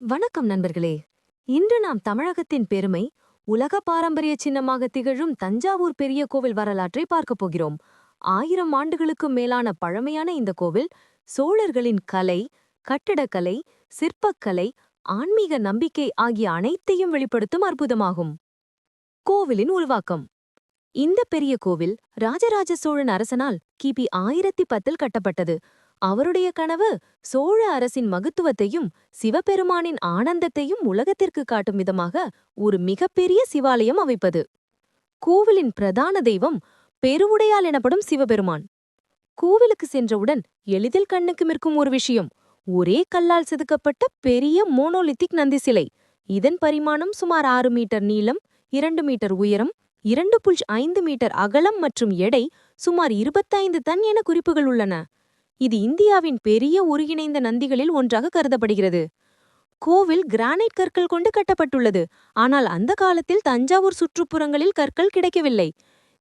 வணக்கம் நண்பர்களே. இன்று நாம் தமிழகத்தின் பெருமை உலக பாரம்பரிய சின்னமாக திகழும் தஞ்சாவூர் பெரிய கோவில் வரலாற்றை பார்க்கப் போகிறோம். ஆயிரம் ஆண்டுகளுக்கும் மேலான பழமையான இந்த கோவில் சோழர்களின் கலை கட்டடக்கலை சிற்பக்கலை ஆன்மீக நம்பிக்கை ஆகிய அனைத்தையும் வெளிப்படுத்தும் அற்புதமாகும். கோவிலின் உருவாக்கம். இந்த பெரிய கோவில் ராஜராஜ சோழன் அரசனால் கிபி ஆயிரத்தி பத்தில் கட்டப்பட்டது. அவருடைய கனவு சோழ அரசின் மகத்துவத்தையும் சிவபெருமானின் ஆனந்தத்தையும் உலகத்திற்கு காட்டும் விதமாக ஒரு மிகப்பெரிய சிவாலயம் அமைப்பது. கோவிலின் பிரதான தெய்வம் பெருவுடையால் எனப்படும் சிவபெருமான். கோவிலுக்கு சென்றவுடன் எளிதில் கண்ணுக்கு மிற்கும் ஒரு விஷயம். ஒரே கல்லால் செதுக்கப்பட்ட பெரிய மோனோலித்திக் நந்தி சிலை இதன் பரிமாணம் சுமார் ஆறு மீட்டர் நீளம் இரண்டு மீட்டர் உயரம் இரண்டு புல் ஐந்து மீட்டர் அகலம் மற்றும் எடை சுமார் இருபத்தைந்து டன் என குறிப்புகள் உள்ளன. இது இந்தியாவின் பெரிய ஒருங்கிணைந்த நந்திகளில் ஒன்றாக கருதப்படுகிறது. கோவில் கிரானைட் கற்கள் கொண்டு கட்டப்பட்டுள்ளது. ஆனால் அந்த காலத்தில் தஞ்சாவூர் சுற்றுப்புறங்களில் கற்கள் கிடைக்கவில்லை.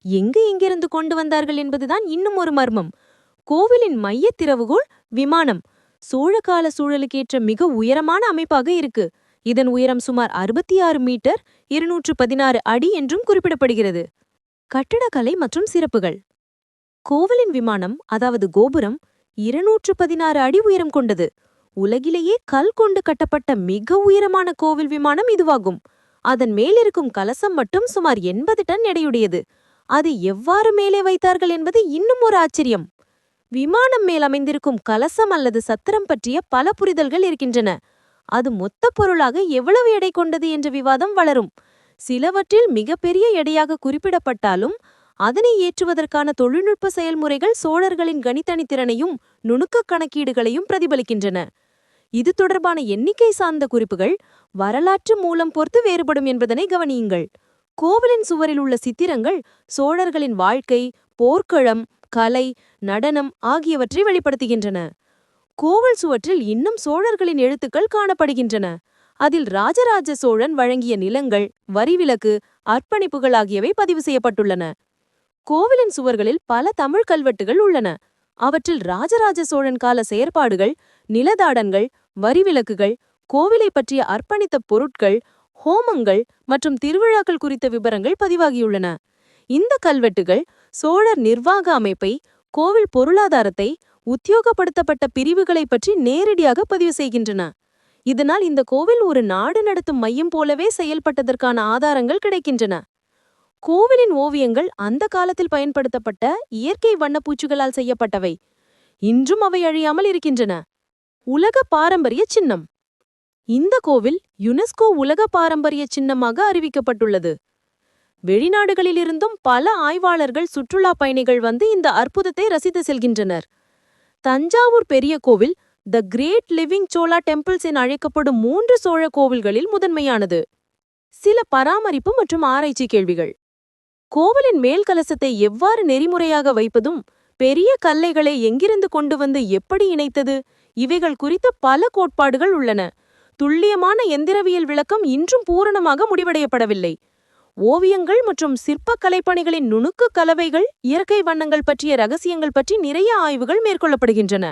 எங்கு இங்கிருந்து கொண்டு வந்தார்கள் என்பதுதான் இன்னும் ஒரு மர்மம். கோவிலின் மைய திறவுகோள் விமானம். சோழகால சூழலுக்கேற்ற மிக உயரமான அமைப்பாக இருக்கு. இதன் உயரம் சுமார் அறுபத்தி ஆறு மீட்டர் இருநூற்று பதினாறு அடி என்றும் குறிப்பிடப்படுகிறது. கட்டிடக்கலை மற்றும் சிறப்புகள். கோவிலின் விமானம் அதாவது கோபுரம் இருநூற்று பதினாறு அடி உயரம் கொண்டது. உலகிலேயே கல் கொண்டு கட்டப்பட்ட மிக உயரமான கோவில் விமானம் இதுவாகும். அதன் மேலிருக்கும் கலசம் மட்டும் சுமார் எண்பது டன் எடையுடையது. அது எவ்வாறு மேலே வைத்தார்கள் என்பது இன்னும் ஒரு ஆச்சரியம். விமானம் மேல் அமைந்திருக்கும் கலசம் அல்லது சத்திரம் பற்றிய பல புரிதல்கள் இருக்கின்றன. அது மொத்த பொருளாக எவ்வளவு எடை கொண்டது என்ற விவாதம் வளரும். சிலவற்றில் மிகப்பெரிய எடையாக குறிப்பிடப்பட்டாலும் அதனை ஏற்றுவதற்கான தொழில்நுட்ப செயல்முறைகள் சோழர்களின் கணித்தனித்திறனையும் நுணுக்கக் கணக்கீடுகளையும் பிரதிபலிக்கின்றன. இது தொடர்பான எண்ணிக்கை சார்ந்த குறிப்புகள் வரலாற்று மூலம் பொறுத்து வேறுபடும் என்பதனை கவனியுங்கள். கோவிலின் சுவரில் உள்ள சித்திரங்கள் சோழர்களின் வாழ்க்கை போர்க்களம் கலை நடனம் ஆகியவற்றை வெளிப்படுத்துகின்றன. கோவில் சுவற்றில் இன்னும் சோழர்களின் எழுத்துக்கள் காணப்படுகின்றன. அதில் ராஜராஜ சோழன் வழங்கிய நிலங்கள் வரிவிலக்கு அர்ப்பணிப்புகள் ஆகியவை பதிவு செய்யப்பட்டுள்ளன. கோவிலின் சுவர்களில் பல தமிழ் கல்வெட்டுகள் உள்ளன. அவற்றில் ராஜராஜ சோழன் கால செயற்பாடுகள் நிலதாடன்கள் வரிவிலக்குகள் கோவிலை பற்றிய அர்ப்பணித்த பொருட்கள் ஹோமங்கள் மற்றும் திருவிழாக்கள் குறித்த விவரங்கள் பதிவாகியுள்ளன. இந்த கல்வெட்டுகள் சோழர் நிர்வாக அமைப்பை கோவில் பொருளாதாரத்தை உத்தியோகப்படுத்தப்பட்ட பிரிவுகளை பற்றி நேரடியாக பதிவு செய்கின்றன. இதனால் இந்த கோவில் ஒரு நாடு நடத்தும் மையம் போலவே செயல்பட்டதற்கான ஆதாரங்கள் கிடைக்கின்றன. கோவிலின் ஓவியங்கள் அந்த காலத்தில் பயன்படுத்தப்பட்ட இயற்கை வண்ணப்பூச்சுகளால் செய்யப்பட்டவை. இன்றும் அவை அழியாமல் இருக்கின்றன. உலக பாரம்பரிய சின்னம். இந்த கோவில் யுனெஸ்கோ உலக பாரம்பரிய சின்னமாக அறிவிக்கப்பட்டுள்ளது. வெளிநாடுகளிலிருந்தும் பல ஆய்வாளர்கள் சுற்றுலா பயணிகள் வந்து இந்த அற்புதத்தை ரசித்து செல்கின்றனர். தஞ்சாவூர் பெரிய கோவில் the great living Chola temples என அழைக்கப்படும் மூன்று சோழ கோவில்களில் முதன்மையானது. சில பராமரிப்பு மற்றும் ஆராய்ச்சி கேள்விகள். கோவலின் மேல் கலசத்தை எவ்வாறு நெறிமுறையாக வைப்பதும் பெரிய கல்லைகளை எங்கிருந்து கொண்டு வந்து எப்படி இணைத்தது இவைகள் குறித்த பல கோட்பாடுகள் உள்ளன. துல்லியமான எந்திரவியல் விளக்கம் இன்றும் பூரணமாக முடிவடையப்படவில்லை. ஓவியங்கள் மற்றும் சிற்ப கலைப்பணிகளின் நுணுக்கு கலவைகள் இயற்கை வண்ணங்கள் பற்றிய ரகசியங்கள் பற்றி நிறைய ஆய்வுகள் மேற்கொள்ளப்படுகின்றன.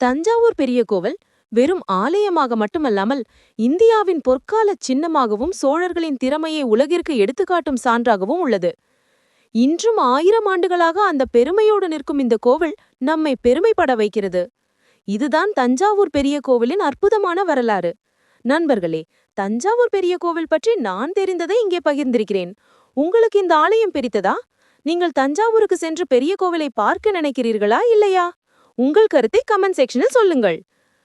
தஞ்சாவூர் பெரிய கோவில் வெறும் ஆலயமாக மட்டுமல்லாமல் இந்தியாவின் பொற்கால சின்னமாகவும் சோழர்களின் திறமையை உலகிற்கு எடுத்துக்காட்டும் சான்றாகவும் உள்ளது. இன்றும் ஆயிரம் ஆண்டுகளாக அந்த பெருமையோடு நிற்கும் இந்த கோவில் நம்மை பெருமைப்பட வைக்கிறது. இதுதான் தஞ்சாவூர் பெரிய கோவிலின் அற்புதமான வரலாறு. நண்பர்களே தஞ்சாவூர் பெரிய கோவில் பற்றி நான் தெரிந்ததை இங்கே பகிர்ந்திருக்கிறேன். உங்களுக்கு இந்த ஆலயம் பிரித்ததா நீங்கள் தஞ்சாவூருக்கு சென்று பெரிய கோவிலை பார்க்க நினைக்கிறீர்களா இல்லையா? உங்கள் கருத்தை கமெண்ட் செக்ஷனில் சொல்லுங்கள்.